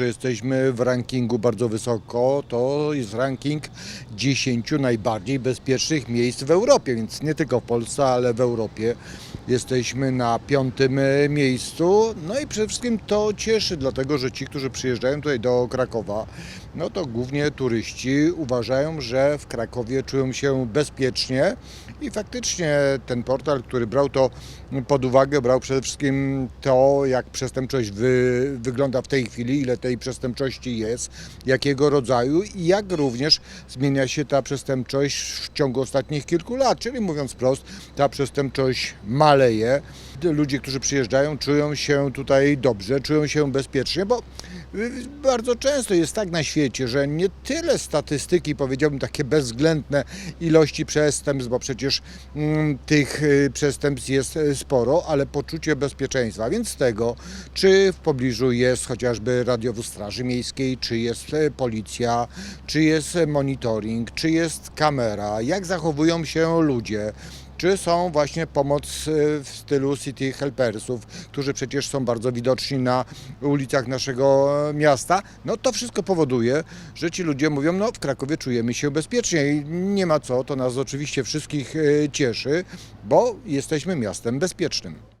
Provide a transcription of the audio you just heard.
że jesteśmy w rankingu bardzo wysoko. To jest ranking 10 najbardziej bezpiecznych miejsc w Europie, więc nie tylko w Polsce, ale w Europie. Jesteśmy na piątym e, miejscu. No i przede wszystkim to cieszy, dlatego że ci, którzy przyjeżdżają tutaj do Krakowa, no to głównie turyści uważają, że w Krakowie czują się bezpiecznie i faktycznie ten portal, który brał to pod uwagę, brał przede wszystkim to, jak przestępczość wy, wygląda w tej chwili, ile tej przestępczości jest, jakiego rodzaju i jak również zmienia się ta przestępczość w ciągu ostatnich kilku lat. Czyli mówiąc wprost, ta przestępczość maleje. Ludzie, którzy przyjeżdżają, czują się tutaj dobrze, czują się bezpiecznie, bo bardzo często jest tak na świecie, że nie tyle statystyki, powiedziałbym takie bezwzględne ilości przestępstw, bo przecież mm, tych y, przestępstw jest y, sporo, ale poczucie bezpieczeństwa. Więc tego, czy w pobliżu jest chociażby radiowóz Straży Miejskiej, czy jest e, policja, czy jest monitoring, czy jest kamera, jak zachowują się ludzie. Czy są właśnie pomoc e, w stylu City Helpersów, którzy przecież są bardzo widoczni na ulicach naszego e, miasta? No to wszystko powoduje, że ci ludzie mówią, no w Krakowie czujemy się bezpiecznie i nie ma co, to nas oczywiście wszystkich e, cieszy, bo jesteśmy miastem bezpiecznym.